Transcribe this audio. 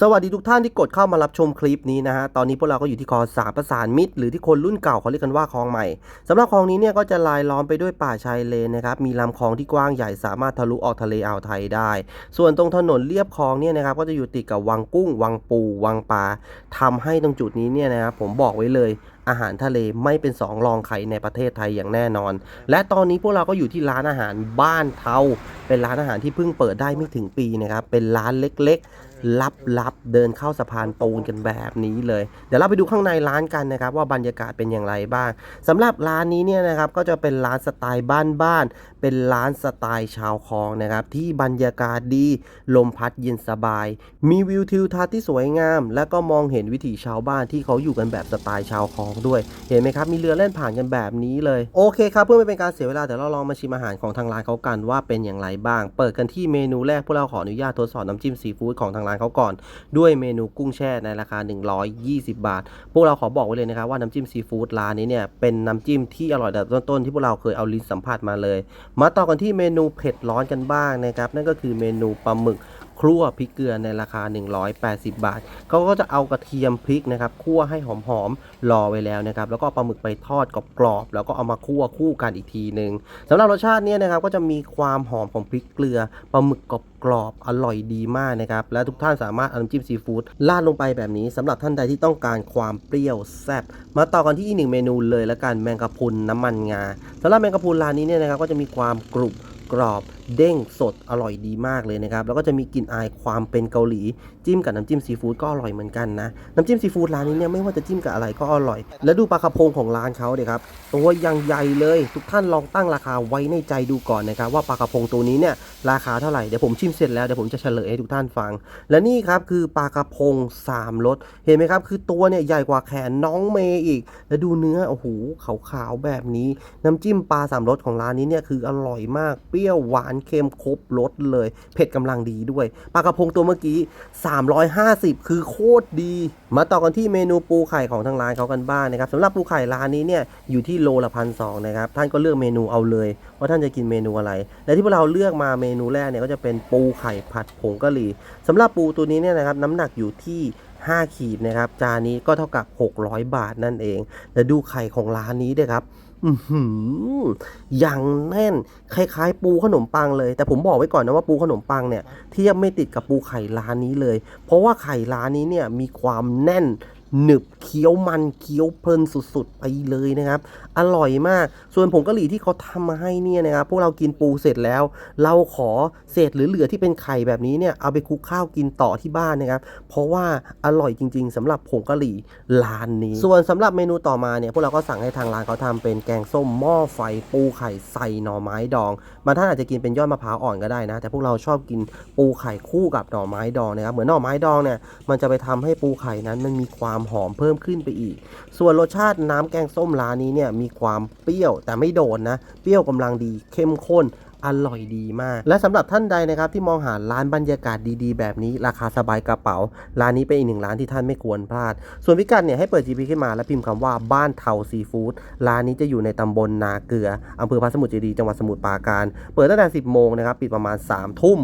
สวัสดีทุกท่านที่กดเข้ามารับชมคลิปนี้นะฮะ ตอนนี้พวกเราก็อยู่ที่คลองสาประสานมิตร หรือที่คนรุ่นเก่าเขาเรียกกันว่าคลองใหม่สำหรับคลองนี้เนี่ยก็จะลายล้อมไปด้วยป่าชายเลนนะครับ มีลำคลองที่กว้างใหญ่สามารถทะลุออกทะเลอ่าวไทยได้ ส่วนตรงถนนเลียบคลองเนี่ยนะครับก็จะอยู่ติดกับวังกุ้ง วังปู วังปลาทำให้ตรงจุดนี้เนี่ยนะครับผมบอกไว้เลย อาหารทะเลไม่เป็นสองรองใครในประเทศไทยอย่างแน่นอน และตอนนี้พวกเราก็อยู่ที่ร้านอาหารบ้านเทาเป็นร้านอาหารที่เพิ่งเปิดได้ไม่ถึงปีนะครับ เป็นร้านเล็กๆ ลับๆ เดินเข้าสะพานปูนกันแบบนี้เลย เดี๋ยวเราไปดูข้างในร้านกันนะครับ ว่าบรรยากาศเป็นอย่างไรบ้างสำหรับร้านนี้เนี่ยนะครับก็จะเป็นร้านสไตล์บ้านๆ เป็นร้านสไตล์ชาวคลองนะครับที่บรรยากาศดี ลมพัดเย็นสบาย มีวิวทิวทัศน์ที่สวยงาม และก็มองเห็นวิถีชาวบ้านที่เขาอยู่กันแบบสไตล์ชาวคลองด้วย เห็นไหมครับ มีเรือเล่นผ่านกันแบบนี้เลย โอเคครับเพื่อไม่เป็นการเสียเวลาเดี๋ยวเราลองมาชิมอาหารของทางร้านเขากันว่าเป็นอย่างไรบ้าง เปิดกันที่เมนูแรกพวกเราขออนุญาตทดสอบน้ำจิ้มซีฟู้ดของทางร้านเขาก่อน ด้วยเมนูกุ้งแช่ในราคา 120 บาท พวกเราขอบอกไว้เลยนะครับว่าน้ำจิ้มซีฟู้ดร้านนี้เนี่ยเป็นน้ำจิ้มที่อร่อยอันดับต้นๆที่พวกเราเคยเอาลิ้นสัมผัสมาเลย มาต่อกันที่เมนูเผ็ดร้อนกันบ้างนะครับนั่นก็คือเมนูปลาหมึก ครั่วพริกเกลือในราคา 180 บาทเขาก็จะเอากระเทียมพริกนะครับคั่วให้หอมๆรอไว้แล้วนะครับแล้วก็ปลาหมึกไปทอดกรอบๆแล้วก็เอามาคั่วคู่กันอีกทีหนึ่งสำหรับรสชาติเนี่ยนะครับก็จะมีความหอมของพริกเกลือปลาหมึกกรอบๆอร่อยดีมากนะครับและทุกท่านสามารถเอาน้ำจิ้มซีฟู้ดราดลงไปแบบนี้สำหรับท่านใดที่ต้องการความเปรี้ยวแซ่บมาต่อกันที่อีกหนึ่งเมนูเลยละกันแมงกะพรุนน้ำมันงาสำหรับแมงกะพรุนร้านนี้เนี่ยนะครับก็จะมีความกรุบกรอบเด้งสดอร่อยดีมากเลยนะครับ แล้วก็จะมีกลิ่นอายความเป็นเกาหลี จิ้มกับน้ำจิ้มซีฟู้ดก็อร่อยเหมือนกันนะ น้ำจิ้มซีฟู้ดร้านนี้เนี่ยไม่ว่าจะจิ้มกับอะไรก็อร่อย แล้วดูปลากระพงของร้านเขาเดี๋ยครับตัวยังใหญ่เลย ทุกท่านลองตั้งราคาไว้ในใจดูก่อนนะครับ ว่าปลากระพงตัวนี้เนี่ยราคาเท่าไหร่เดี๋ยวผมชิมเสร็จแล้วเดี๋ยวผมจะเฉลยให้ทุกท่านฟัง และนี่ครับคือปลากระพงสามรสเห็นไหมครับ คือตัวเนี่ยใหญ่กว่าแขนน้องเมย์อีก แล้วดูเนื้อโอ้โหขาวๆแบบนี้ น้ำจิ้มปลาสามรสของร้านนี้เนี่ยคืออร่อยมากเปรี้ยวหวานเค็มครบรสเลย เผ็ดกำลังดีด้วยปลากระพงตัวเมื่อกี้ 350 คือโคตรดี มาต่อกันที่เมนูปูไข่ของทางร้านเขากันบ้างนะครับสำหรับปูไข่ร้านนี้เนี่ยอยู่ที่โลละพันสองนะครับท่านก็เลือกเมนูเอาเลย ว่าท่านจะกินเมนูอะไร และที่พวกเราเลือกมาเมนูแรกเนี่ยก็จะเป็นปูไข่ผัดผงกะหรี่สำหรับปูตัวนี้เนี่ยนะครับน้ำหนักอยู่ที่ 5 ขีดนะครับ จานนี้ก็เท่ากับ 600 บาทนั่นเอง แล้วดูไข่ของร้านนี้ด้วยครับอือหืออย่างแน่นคล้ายๆ ปูขนมปังเลย แต่ผมบอกไว้ก่อนนะว่าปูขนมปังเนี่ยเทียบไม่ติดกับปูไข่ร้านนี้เลย เพราะว่าไข่ร้านนี้เนี่ยมีความแน่นหนึบ เคี้ยวมันเคี้ยวเพลินสุดๆไปเลยนะครับ อร่อยมาก ส่วนผงกะหรี่ที่เขาทำมาให้เนี่ยนะครับพวกเรากินปูเสร็จแล้ว เราขอเศษหรือเหลือที่เป็นไข่แบบนี้เนี่ยเอาไปคลุกข้าวกินต่อที่บ้านนะครับ เพราะว่าอร่อยจริง ๆสำหรับผงกะหรี่ร้านนี้ ส่วนสำหรับเมนูต่อมาเนี่ยพวกเราก็สั่งให้ทางร้านเขาทำเป็นแกงส้มหม้อไฟปูไข่ใส่หน่อไม้ดองบางท่านอาจจะกินเป็นยอดมะพร้าวอ่อนก็ได้นะ แต่พวกเราชอบกินปูไข่คู่กับหน่อไม้ดองนะครับเหมือนหน่อไม้ดองเนี่ยมันจะไปทำให้ปูไข่นั้นมันมีความหอมเพิ่มขึ้นไปอีก ส่วนรสชาติน้ำแกงส้มร้านนี้เนี่ยมีความเปรี้ยวแต่ไม่โดนนะ เปรี้ยวกำลังดีเข้มข้นอร่อยดีมาก และสำหรับท่านใดนะครับที่มองหาร้านบรรยากาศดีๆ แบบนี้ ราคาสบายกระเป๋า ร้านนี้เป็นอีกหนึ่งร้านที่ท่านไม่ควรพลาด ส่วนพิกัดเนี่ยให้เปิด GP ขึ้นมาแล้วพิมพ์คำว่าบ้านเทาซีฟู้ดร้านนี้จะอยู่ในตำบลนาเกลืออำเภอพระสมุทรเจดีย์จังหวัดสมุทรปราการ เปิดตั้งแต่ 10 โมงนะครับปิดประมาณ 3 ทุ่ม